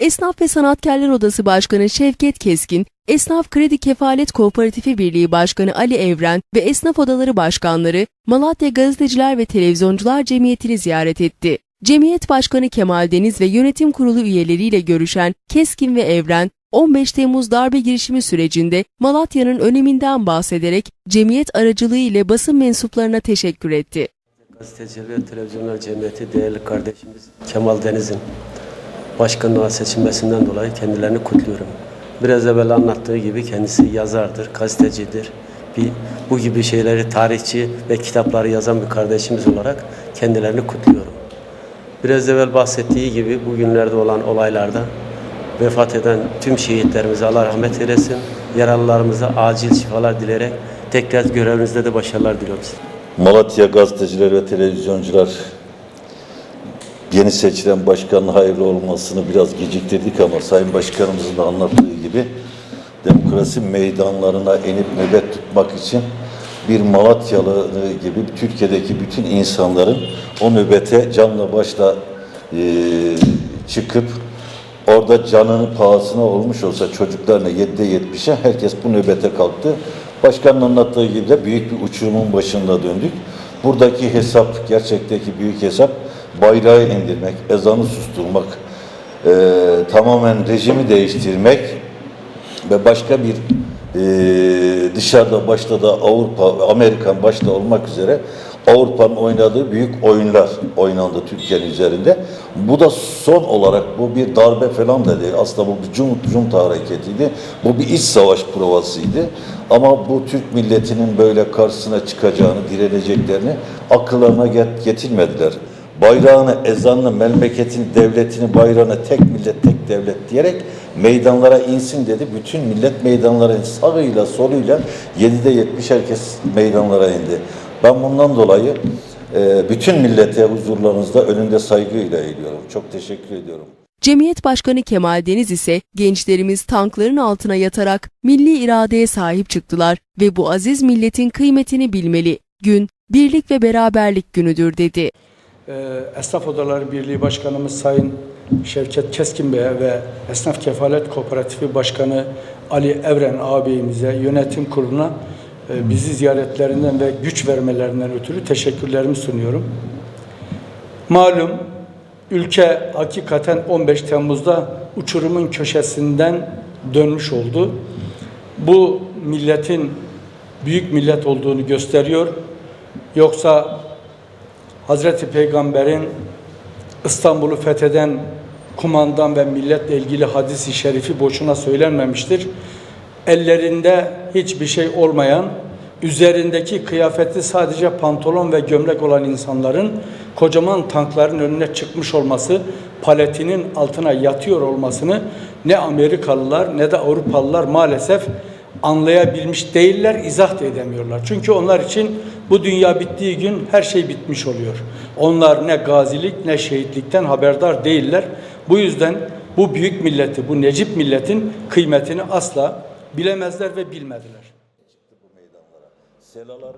Esnaf ve Sanatkarlar Odası Başkanı Şevket Keskin, Esnaf Kredi Kefalet Kooperatifi Birliği Başkanı Ali Evren ve Esnaf Odaları Başkanları Malatya Gazeteciler ve Televizyoncular Cemiyeti'ni ziyaret etti. Cemiyet Başkanı Kemal Deniz ve yönetim kurulu üyeleriyle görüşen Keskin ve Evren, 15 Temmuz darbe girişimi sürecinde Malatya'nın öneminden bahsederek cemiyet aracılığı ile basın mensuplarına teşekkür etti. Gazeteciler ve Televizyonlar Cemiyeti değerli kardeşimiz Kemal Deniz'in başkanlığa seçilmesinden dolayı kendilerini kutluyorum. Biraz evvel anlattığı gibi kendisi yazardır, gazetecidir. Bir, bu gibi şeyleri tarihçi ve kitapları yazan bir kardeşimiz olarak kendilerini kutluyorum. Biraz evvel bahsettiği gibi bugünlerde olan olaylarda vefat eden tüm şehitlerimize Allah rahmet eylesin. Yaralılarımıza acil şifalar dileyerek tekrar görevinizde de başarılar diliyorum size. Malatya gazeteciler ve televizyoncular yeni seçilen başkanın hayırlı olmasını biraz geciktirdik ama Sayın Başkanımızın da anlattığı gibi demokrasi meydanlarına inip nöbet tutmak için bir Malatyalı gibi Türkiye'deki bütün insanların o nöbete canla başla e, çıkıp orada canının pahasına olmuş olsa çocuklarına 7'de 70'e herkes bu nöbete kalktı. Başkanın anlattığı gibi de büyük bir uçurumun başında döndük. Buradaki hesap, gerçekteki büyük hesap bayrağı indirmek, ezanı susturmak, eee, tamamen rejimi değiştirmek ve başka bir eee, dışarıda başta da Avrupa, Amerikan başta olmak üzere Avrupa'nın oynadığı büyük oyunlar oynandı Türkiye'nin üzerinde. Bu da son olarak bu bir darbe falan da değil. Aslında bu bir cum, junta hareketiydi. Bu bir iç savaş provasıydı. Ama bu Türk milletinin böyle karşısına çıkacağını, direneceklerini akıllarına get- getirmediler. Bayrağını, ezanını, memleketin, devletini, bayrağını tek millet, tek devlet diyerek meydanlara insin dedi. Bütün millet meydanlara. Sağıyla, soluyla 7'de 70 herkes meydanlara indi. Ben bundan dolayı e, bütün millete huzurlarınızda önünde saygıyla eğiliyorum. Çok teşekkür ediyorum. Cemiyet Başkanı Kemal Deniz ise gençlerimiz tankların altına yatarak milli iradeye sahip çıktılar ve bu aziz milletin kıymetini bilmeli. Gün birlik ve beraberlik günüdür dedi. Ee, Esnaf Odaları Birliği Başkanımız Sayın Şevket Keskin Bey'e ve Esnaf Kefalet Kooperatifi Başkanı Ali Evren ağabeyimize, yönetim kuruluna e, bizi ziyaretlerinden ve güç vermelerinden ötürü teşekkürlerimi sunuyorum. Malum ülke hakikaten 15 Temmuz'da uçurumun köşesinden dönmüş oldu. Bu milletin büyük millet olduğunu gösteriyor. Yoksa Hazreti Peygamber'in İstanbul'u fetheden kumandan ve milletle ilgili hadisi şerifi boşuna söylenmemiştir. Ellerinde hiçbir şey olmayan, üzerindeki kıyafeti sadece pantolon ve gömlek olan insanların kocaman tankların önüne çıkmış olması, paletinin altına yatıyor olmasını ne Amerikalılar ne de Avrupalılar maalesef anlayabilmiş değiller, izah da edemiyorlar. Çünkü onlar için bu dünya bittiği gün her şey bitmiş oluyor. Onlar ne gazilik ne şehitlikten haberdar değiller. Bu yüzden bu büyük milleti, bu Necip milletin kıymetini asla bilemezler ve bilmediler. Selalar